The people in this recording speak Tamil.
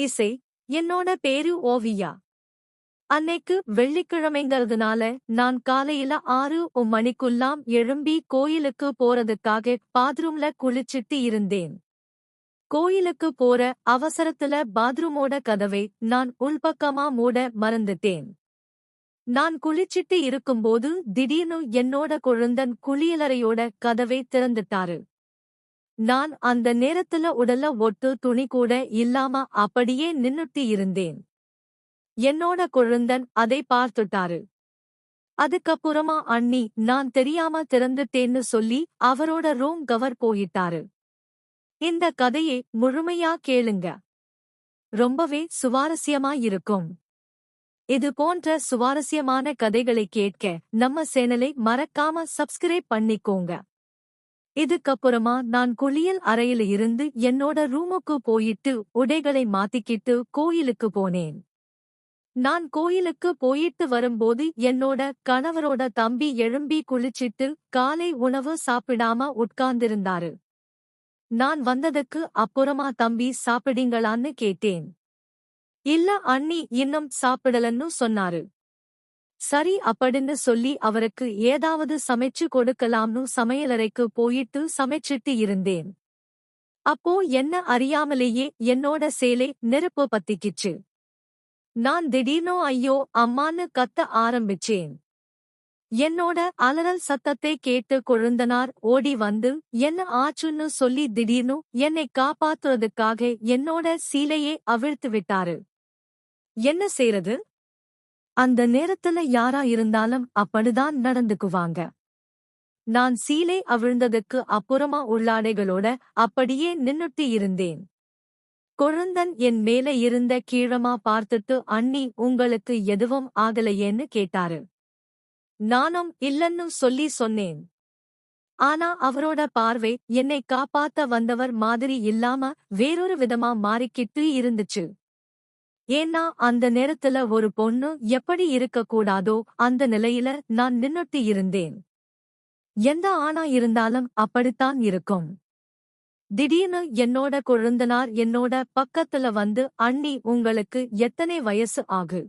இசை என்னோட பேரு ஓவியா. அன்னைக்கு வெள்ளிக்கிழமைங்கிறதுனால நான் காலையில ஆறு மணிக்குல்லாம் எழும்பி கோயிலுக்கு போறதுக்காக பாத்ரூம்ல குளிச்சிட்டு இருந்தேன். கோயிலுக்கு போற அவசரத்துல பாத்ரூமோட கதவை நான் உள்பக்கமா மூட மறந்துட்டேன். நான் குளிச்சிட்டு இருக்கும்போது திடீர்னு என்னோட குழந்தன் குளியலறையோட கதவை திறந்துட்டாரு. நான் அந்த நேரத்துல உடல்ல ஒட்டு துணி கூட இல்லாம அப்படியே நின்னுட்டு இருந்தேன். என்னோட குழந்தன் அதை பார்த்துட்டாரு. அதுக்கப்புறமா அண்ணி நான் தெரியாம திறந்துட்டேன்னு சொல்லி அவரோட ரூம் கவர் போயிட்டாரு. இந்த கதையை முழுமையா கேளுங்க. ரொம்பவே சுவாரஸ்யமா இருக்கும். இது போன்ற சுவாரஸ்யமான கதைகளை கேட்க நம்ம சேனலை மறக்காம சப்ஸ்கிரைப் பண்ணிக்கோங்க. இதுக்கப்புறமா நான் குளியல் அறையில இருந்து என்னோட ரூமுக்கு போயிட்டு உடைகளை மாத்திக்கிட்டு கோயிலுக்கு போனேன். நான் கோயிலுக்கு போயிட்டு வரும்போது என்னோட கணவரோட தம்பி எழும்பி குளிச்சிட்டு காலை உணவு சாப்பிடாம உட்கார்ந்திருந்தாரு. நான் வந்ததுக்கு அப்புறமா தம்பி சாப்பிடுங்களான்னு கேட்டேன். இல்ல அண்ணி இன்னும் சாப்பிடலன்னு சொன்னாரு. சரி அப்படின்னு சொல்லி அவருக்கு ஏதாவது சமைச்சு கொடுக்கலாம்னு சமையலறைக்கு போயிட்டு சமைச்சிட்டு இருந்தேன். அப்போ என்ன அறியாமலேயே என்னோட சேலை நெருப்பு பத்திக்கிச்சு. நான் திடீர்னோ ஐயோ அம்மான்னு கத்த ஆரம்பிச்சேன். என்னோட அலறல் சத்தத்தை கேட்டு கொழுந்தனார் ஓடி வந்து என்ன ஆச்சுன்னு சொல்லி திடீர்னு என்னை காப்பாத்துறதுக்காக என்னோட சீலையே அவிழ்த்து விட்டாரு. என்ன செய்யறது அந்த நேரத்துல யாரா இருந்தாலும் அப்படிதான் நடந்துக்குவாங்க. நான் சீலை அவிழ்ந்ததுக்கு அப்புறமா உள்ளாடைகளோட அப்படியே நின்னுட்டு இருந்தேன். கொழுந்தன் என் மேல இருந்த கீழமா பார்த்துட்டு அண்ணி உங்களுக்கு எதுவும் ஆகலையேன்னு கேட்டாரு. நானும் இல்லன்னு சொல்லி சொன்னேன். ஆனா அவரோட பார்வை என்னை காப்பாத்த வந்தவர் மாதிரி இல்லாம வேறொரு விதமா மாறிக்கிட்டு இருந்துச்சு. ஏன்னா அந்த நேரத்துல ஒரு பொண்ணு எப்படி இருக்கக்கூடாதோ அந்த நிலையில நான் நின்னுட்டு இருந்தேன். எந்த ஆணா இருந்தாலும் அப்படித்தான் இருக்கும். திடீர்னு என்னோட குழந்தனார் என்னோட பக்கத்துல வந்து அண்ணி உங்களுக்கு எத்தனை வயசு ஆகு?